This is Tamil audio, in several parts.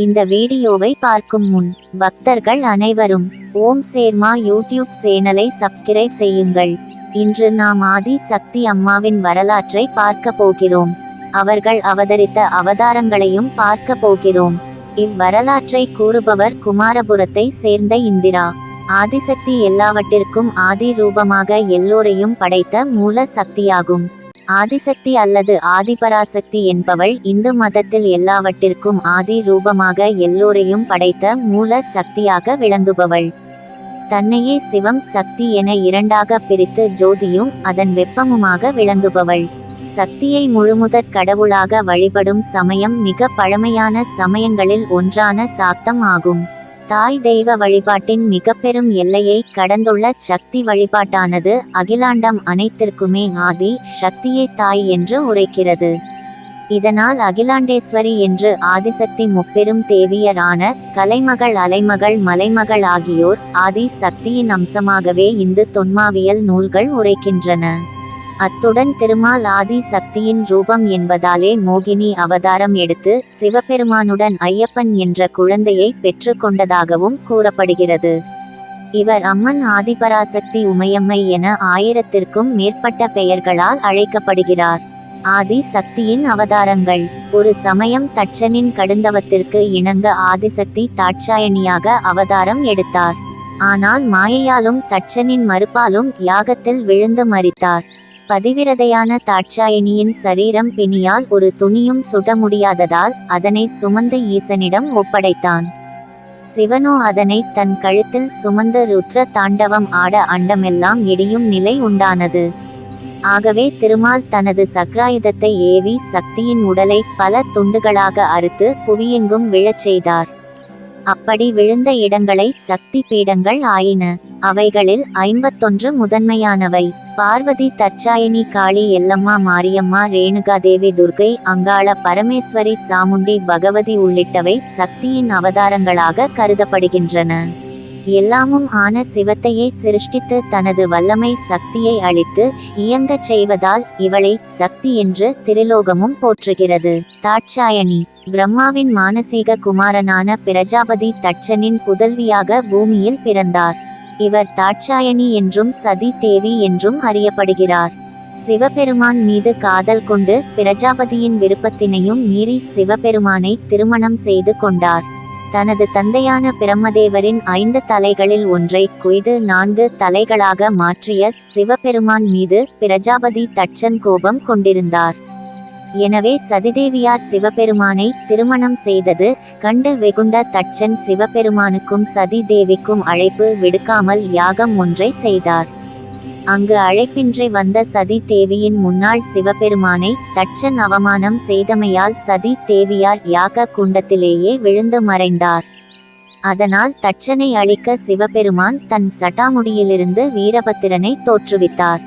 இந்த வீடியோவை பார்க்கும் முன் பக்தர்கள் அனைவரும் ஓம் சேர்மா யூடியூப் சேனலை சப்ஸ்கிரைப் செய்யுங்கள். இன்று நாம் ஆதி சக்தி அம்மாவின் வரலாற்றை பார்க்க போகிறோம். அவர்கள் அவதரித்த அவதாரங்களையும் பார்க்க போகிறோம். இவ்வரலாற்றை கூறுபவர் குமாரபுரத்தை சேர்ந்த இந்திரா. ஆதிசக்தி எல்லாவற்றிற்கும் ஆதி ரூபமாக எல்லோரையும் படைத்த மூல சக்தியாகும். ஆதிசக்தி அல்லது ஆதிபராசக்தி என்பவள் இந்து மதத்தில் எல்லாவற்றிற்கும் ஆதி ரூபமாக எல்லோரையும் படைத்த மூல சக்தியாக விளங்குபவள். தன்னையே சிவம் சக்தி என இரண்டாக பிரித்து ஜோதியும் அதன் வெப்பமுமாக விளங்குபவள். சக்தியை முழுமுதற் கடவுளாக வழிபடும் சமயம் மிக பழமையான சமயங்களில் ஒன்றான சாக்தம் ஆகும். தாய் தெய்வ வழிபாட்டின் மிக பெரும் எல்லையை கடந்துள்ள சக்தி வழிபாட்டானது அகிலாண்டம் அனைத்திற்குமே ஆதி சக்தியே தாய் என்று உரைக்கிறது. இதனால் அகிலாண்டேஸ்வரி என்று ஆதிசக்தி முப்பெரும் தேவியரான கலைமகள் அலைமகள் மலைமகள் ஆகியோர் ஆதி சக்தியின் அம்சமாகவே இந்து தொன்மாவியல் நூல்கள் உரைக்கின்றன. அத்துடன் திருமால் ஆதி சக்தியின் ரூபம் என்பதாலே மோகினி அவதாரம் எடுத்து சிவபெருமானுடன் ஐயப்பன் என்ற குழந்தையை பெற்றுக்கொண்டதாகவும் கூறப்படுகிறது. இவர் அம்மன் ஆதிபராசக்தி உமையம்மை என ஆயிரத்திற்கும் மேற்பட்ட பெயர்களால் அழைக்கப்படுகிறார். ஆதி சக்தியின் அவதாரங்கள். ஒரு சமயம் தட்சனின் கடுந்தவத்திற்கு இணங்க ஆதிசக்தி தாட்சாயணியாக அவதாரம் எடுத்தார். ஆனால் மாயையாலும் தட்சனின் மறுப்பாலும் யாகத்தில் விழுந்து மறித்தார் பதிவிரதையான தாட்சாயணியின் சரீரம் பிணியால் ஒரு துணியும் சுட முடியாததால் அதனை சுமந்து ஈசனிடம் ஒப்படைத்தான். சிவனோ அதனை தன் கழுத்தில் சுமந்த ருத்ர தாண்டவம் ஆட அண்டமெல்லாம் இடியும் நிலை உண்டானது. ஆகவே திருமால் தனது சக்ராயுதத்தை ஏவி சக்தியின் உடலை பல துண்டுகளாக அறுத்து புவியெங்கும் விழச் செய்தார். அப்படி விழுந்த இடங்களை சக்தி பீடங்கள் ஆயின. அவைகளில் ஐம்பத்தொன்று முதன்மையானவை. பார்வதி தற்சாயினி காளி எல்லம்மா மாரியம்மா ரேணுகா தேவி துர்கை அங்காள பரமேஸ்வரி சாமுண்டி பகவதி உள்ளிட்டவை சக்தியின் அவதாரங்களாக கருதப்படுகின்றன. எல்லாமும் ஆன சிவத்தையே சிருஷ்டித்து தனது வல்லமை சக்தியை அளித்து இயங்கச் செய்வதால் இவளை சக்தி என்று திரிலோகமும் போற்றுகிறது. தாட்சாயணி பிரம்மாவின் மானசீக குமாரனான பிரஜாபதி தட்சனின் புதல்வியாக பூமியில் பிறந்தார். இவர் தாட்சாயணி என்றும் சதி தேவி என்றும் அறியப்படுகிறார். சிவபெருமான் மீது காதல் கொண்டு பிரஜாபதியின் விருப்பத்தினையும் மீறி சிவபெருமானை திருமணம் செய்து கொண்டார். தனது தந்தையான பிரம்மதேவரின் ஐந்து தலைகளில் ஒன்றை கொய்து நான்கு தலைகளாக மாற்றிய சிவபெருமான் மீது பிரஜாபதி தட்சன் கோபம் கொண்டிருந்தார். எனவே சதிதேவியார் சிவபெருமானை திருமணம் செய்தது கண்டு வெகுண்ட தட்சன் சிவபெருமானுக்கும் சதி தேவிக்கும் அழைப்பு விடுக்காமல் யாகம் ஒன்றை செய்தார். அங்கு அழைப்பின்றி வந்த சதி தேவியின் முன்னாள் சிவபெருமானை தட்சன் அவமானம் செய்தமையால் சதி தேவியார் யாக குண்டத்திலேயே விழுந்து மறைந்தார். அதனால் தட்சனை அழிக்க சிவபெருமான் தன் சட்டாமுடியிலிருந்து வீரபத்திரனை தோற்றுவித்தார்.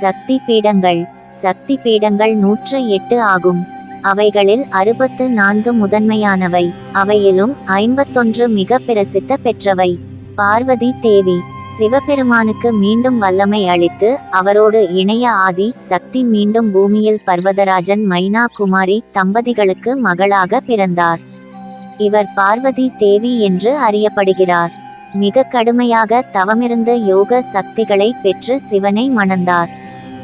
சக்தி பீடங்கள் சக்தி பீடங்கள் நூற்று எட்டு ஆகும். அவைகளில் அறுபத்து நான்கு முதன்மையானவை. அவையிலும் ஐம்பத்தொன்று மிக பிரசித்த பெற்றவை. பார்வதி தேவி சிவபெருமானுக்கு மீண்டும் வல்லமை அளித்து அவரோடு இணைய ஆதி சக்தி மீண்டும் பூமியில் பர்வதராஜன் மைனா குமாரி தம்பதிகளுக்கு மகளாக பிறந்தார். இவர் பார்வதி தேவி என்று அறியப்படுகிறார். மிக கடுமையாக தவமிருந்து யோக சக்திகளை பெற்று சிவனை மணந்தார்.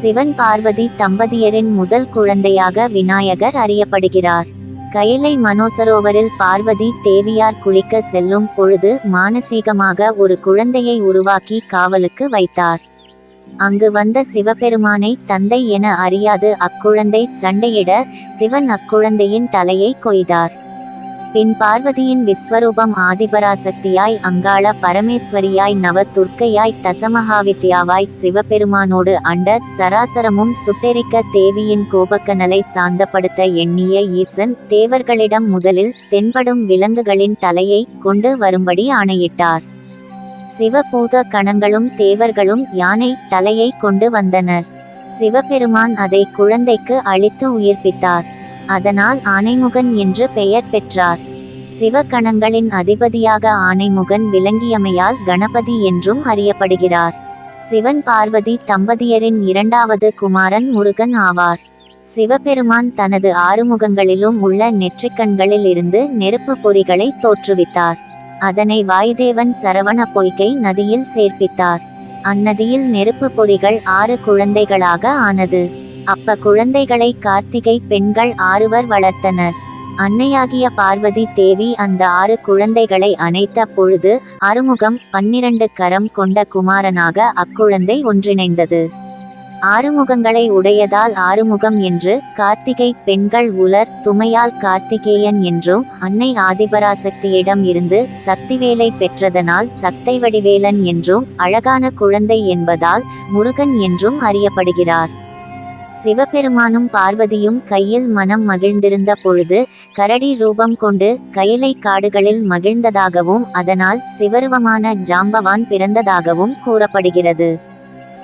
சிவன் பார்வதி தம்பதியரின் முதல் குழந்தையாக விநாயகர் அறியப்படுகிறார். கயிலை மனோசரோவரில் பார்வதி தேவியார் குளிக்க செல்லும் பொழுது மானசீகமாக ஒரு குழந்தையை உருவாக்கி காவலுக்கு வைத்தார். அங்கு வந்த சிவபெருமானை தந்தை என அறியாது அக்குழந்தை சண்டையிட சிவன் அக்குழந்தையின் தலையை கொய்தார். பின் பார்வதியின் விஸ்வரூபம் ஆதிபராசக்தியாய் அங்காள பரமேஸ்வரியாய் நவ துர்க்கையாய் தசமகாவித்யாவாய் சிவபெருமானோடு அண்ட சராசரமும் சுட்டெரிக்க தேவியின் கோபக்கனலை சாந்தப்படுத்த எண்ணிய ஈசன் தேவர்களிடம் முதலில் தென்படும் விலங்குகளின் தலையை கொண்டு வரும்படி ஆணையிட்டார். சிவபூத கணங்களும் தேவர்களும் யானை தலையை கொண்டு வந்தனர். சிவபெருமான் அதை குழந்தைக்கு அளித்து உயிர்ப்பித்தார். அதனால் ஆனைமுகன் என்று பெயர் பெற்றார். சிவகணங்களின் அதிபதியாக ஆனைமுகன் விளங்கியமையால் கணபதி என்றும் அறியப்படுகிறார். சிவன் பார்வதி தம்பதியரின் இரண்டாவது குமாரன் முருகன் ஆவார். சிவபெருமான் தனது ஆறுமுகங்களிலும் உள்ள நெற்றிக்கண்களில் இருந்து நெருப்பு பொறிகளை தோற்றுவித்தார். அதனை வாயுதேவன் சரவண பொய்கை நதியில் சேர்ப்பித்தார். அந்நதியில் நெருப்பு பொறிகள் ஆறு குழந்தைகளாக ஆனது. அப்ப குழந்தைகளை கார்த்திகை பெண்கள் ஆறுவர் வளர்த்தனர். அன்னையாகிய பார்வதி தேவி அந்த ஆறு குழந்தைகளை அணைத்த பொழுது அறுமுகம் பன்னிரண்டு கரம் கொண்ட குமாரனாக அக்குழந்தை ஒன்றிணைந்தது. ஆறுமுகங்களை உடையதால் ஆறுமுகம் என்று கார்த்திகை பெண்கள் உலர் துமையால் கார்த்திகேயன் என்றும் அன்னை ஆதிபராசக்தியிடம் இருந்து சக்திவேலை பெற்றதனால் சக்தை வடிவேலன் என்றும் அழகான குழந்தை என்பதால் முருகன் என்றும் அறியப்படுகிறார். சிவபெருமானும் பார்வதியும் கையில் மனம் மகிழ்ந்திருந்த பொழுது கரடி ரூபம் கொண்டு கயிலை காடுகளில் மகிழ்ந்ததாகவும் அதனால் சிவருவமான ஜாம்பவான் பிறந்ததாகவும் கூறப்படுகிறது.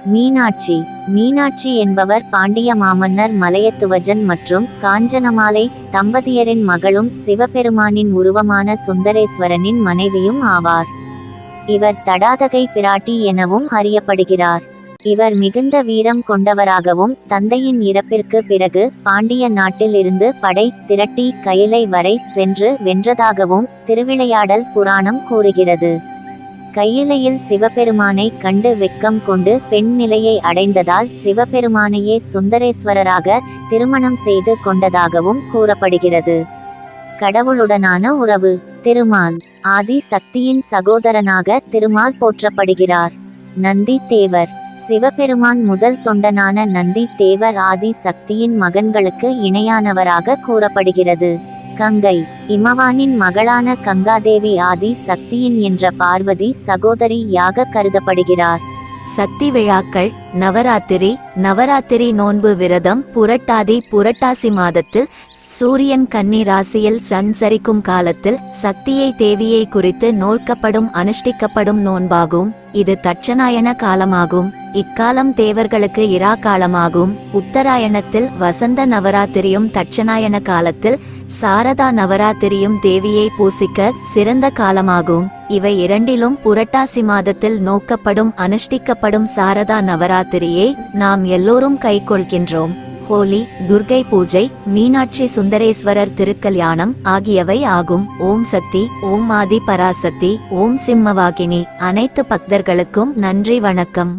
மீனாட்சி. மீனாட்சி என்பவர் பாண்டிய மாமன்னர் மலையத்துவஜன் மற்றும் காஞ்சனமாலை தம்பதியரின் மகளும் சிவபெருமானின் உருவமான சுந்தரேஸ்வரனின் மனைவியும் ஆவார். இவர் தடாதகை பிராட்டி எனவும் அறியப்படுகிறார். இவர் மிகுந்த வீரம் கொண்டவராகவும் தந்தையின் இறப்பிற்கு பிறகு பாண்டிய நாட்டிலிருந்து படை திரட்டி கயிலை வரை சென்று வென்றதாகவும் திருவிளையாடல் புராணம் கூறுகிறது. கையிலையில் சிவபெருமானை கண்டு வெக்கம் கொண்டு பெண் நிலையை அடைந்ததால் சிவபெருமானையே சுந்தரேஸ்வரராக திருமணம் செய்து கொண்டதாகவும் கூறப்படுகிறது. கடவுளுடனான உறவு திருமால் ஆதி சக்தியின் சகோதரனாக திருமால் போற்றப்படுகிறார். நந்தி தேவர் சிவபெருமான் முதல் தொண்டனான நந்தி தேவர் ஆதி சக்தியின் மகன்களுக்கு இணையானவராக கூறப்படுகிறது. கங்கை இமவானின் மகளான கங்காதேவி ஆதி சக்தியின் என்ற பார்வதி சகோதரி யாக கருதப்படுகிறார். சக்தி விழாக்கள் நவராத்திரி நவராத்திரி நோன்பு விரதம் புரட்டாதி புரட்டாசி மாதத்தில் சூரியன் கன்னி ராசியில் சஞ்சரிக்கும் காலத்தில் சக்தியை தேவியை குறித்து நோக்கப்படும் அனுஷ்டிக்கப்படும் நோன்பாகும். இது தட்சநாயன காலமாகும். இக்காலம் தேவர்களுக்கு இரா காலமாகும். உத்தராயணத்தில் வசந்த நவராத்திரியும் தட்சநாயன காலத்தில் சாரதா நவராத்திரியும் தேவியை பூசிக்க சிறந்த காலமாகும். இவை இரண்டிலும் புரட்டாசி மாதத்தில் நோக்கப்படும் அனுஷ்டிக்கப்படும் சாரதா நவராத்திரியை நாம் எல்லோரும் கைக்கொள்கின்றோம். ஹோலி துர்கை பூஜை மீனாட்சி சுந்தரேஸ்வரர் திருக்கல்யாணம் ஆகியவை ஆகும். ஓம் சக்தி ஓம் ஆதி பராசக்தி ஓம் சிம்மவாகினி. அனைத்து பக்தர்களுக்கும் நன்றி வணக்கம்.